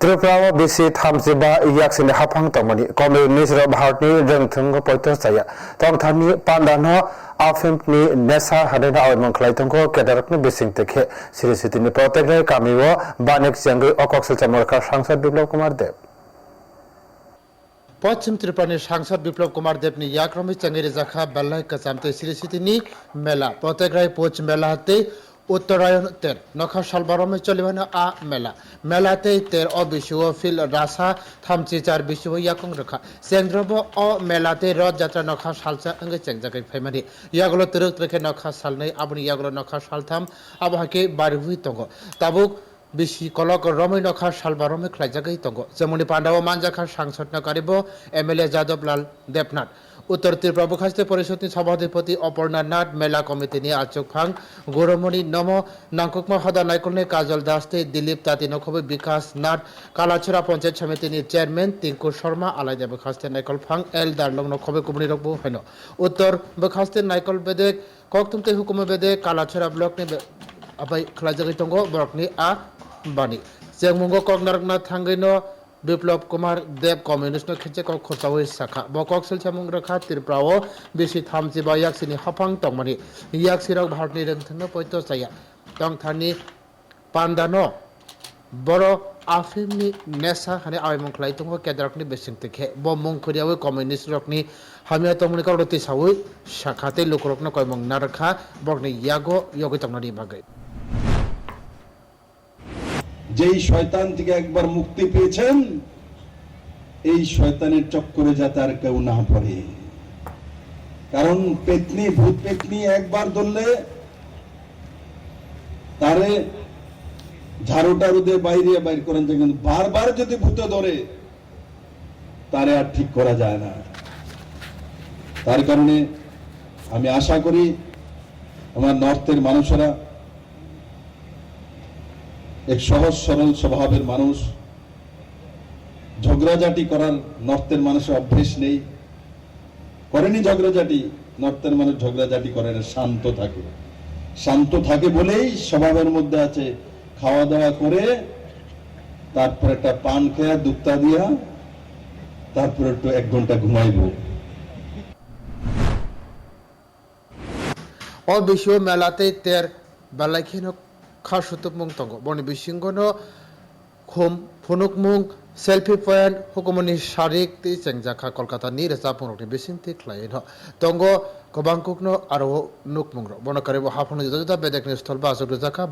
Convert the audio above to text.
Tripura BC থামজিবা ইয়াকসিনি হাফাং তমনি communist भारतनि रोंथों पयत जाया तंथानि पान्दानो आफिमनि NASA हादोना आवेमन खलायथंखौ केदारकनि बिसिं तेखे सिरि सिटिनि प्रतेक्ट कामिओ बानेक जंगै अकक्सल चमरका सांसद बिप्लव कुमार देव पश्चिम त्रिपुरानि सांसद बिप्लव कुमार देवनि याक्रमी चंगेरी जखा बल्लाई উত্তরায়ণের নখা সালবারমে চলিবেন আ মেলা। মেলাতেই তের অ বিশু ফিল রাসা থামচি চার বিশু ইয়াকং রেখা চেংদ্রব অ মেলাতে রথ যাত্রা নখা সালচা অঙ্গে চেং জাগাই ফাইমানি ইয়াগুলো তিরুক রেখে নখা সাল সালনাই আপনি ইয়াগুলো নখা সালথাম আবহাকে বাড়ি হুই তঙ্গ। তাবুক বিশি কলক রমৈ নখা সালবরমে সালবারমে খ্লাইজাকেই তঙ্গ। যেমনি পাণ্ডাব মানজাখা সাংসদ নকারিব, M L A Jadab Lal Debnath. উত্তর ত্রিপুরা মুখাস্তে পরিষদ সভাধিপতি অপর্ণা নাথ মেলা কমিটি নিয়ে আচুক ফাং গৌরমণি নম নাংকুকমা হদা নাইকুলনে কাজল দাসতে দিলীপ তাঁতি নখবে বিকাশ নাথ কালাছড়া পঞ্চায়েত সমিতি নিয়ে চেয়ারম্যান তিঙ্কু শর্মা আলাদা বখাস্তে নাইকল ফাং এল দার লগ্ন খবে কুমনি রকব হইন উত্তর বখাস্তে নাইকল বেদেক ককতুমতে হুকুম বেদে কালাছড়া ব্লক নে আপাই খেলাজাগি টঙ্গ ব্লক নি আ বাণী। বানি চেংমুঙ্গ কগনারকনা থাঙ্গিনো বিপ্লব কুমার দেব কমিউনিস্ট খেচে কক খোঁচাওই শাখা। বকক সেলসামুং রেখা, ত্রিপুরাও, বেশি থামজিবা ইয়াকসিনি, হাফাং তংমানি ইয়াকসিরক ভারতনি রংথংনো পৈত চাইয়া তংথানি পান্দানো বড় আফিমনি নেশা হানে আইমং খ্লাই তঙ্গ কেদারকনি বেসিং তেখে। ব মুং খরিয়াওই কমিউনিস্ট রকনি হামিয়া তংমনি কাউরতি সাউই শাখাতে লোকরকনা কয়মং নারখা বকনি ইয়াগো, ইয়গি তংনানি বাগৈ। যেই শয়তান থেকে একবার মুক্তি পেয়েছেন, এই শয়তানের চক্করে যাতে আর কেউ না পড়ে। কারণ পেতনি, ভূত পেতনি একবার ধরলে তারে ঝাড়ু টাড়ু দিয়ে বাইরে বাইর করেন কিন্তু বারবার যদি ভূতে ধরে, তারে আর ঠিক করা যায় না। তার কারণে আমি আশা করি আমার নর্থের মানুষেরা এক সহজ, সরল স্বভাবের মানুষ। ঝগড়াঝাটি করার নর্থের মানুষের অভ্যেস নেই। করেনি ঝগড়াঝাটি নর্থের মানুষ ঝগড়াঝাটি করে না, শান্ত থাকে। শান্ত থাকে বলেই স্বভাবের মধ্যে আছে খাওয়া দাওয়া করে, তারপর একটা পান খেয়া দুক্তা দিয়া, তারপর একটু এক ঘণ্টা ঘুমাইবো। bisho melate ter balakhino khasutup mung tongo boni bisingono khum phunuk mung selfie point hukumani sharik ti chengjaka kolkata ni resa punokni bisin ti khlai no tongo kobangkukno aro nukmungro bono karibo hafunu joda bedek ni stol ba asuk jaka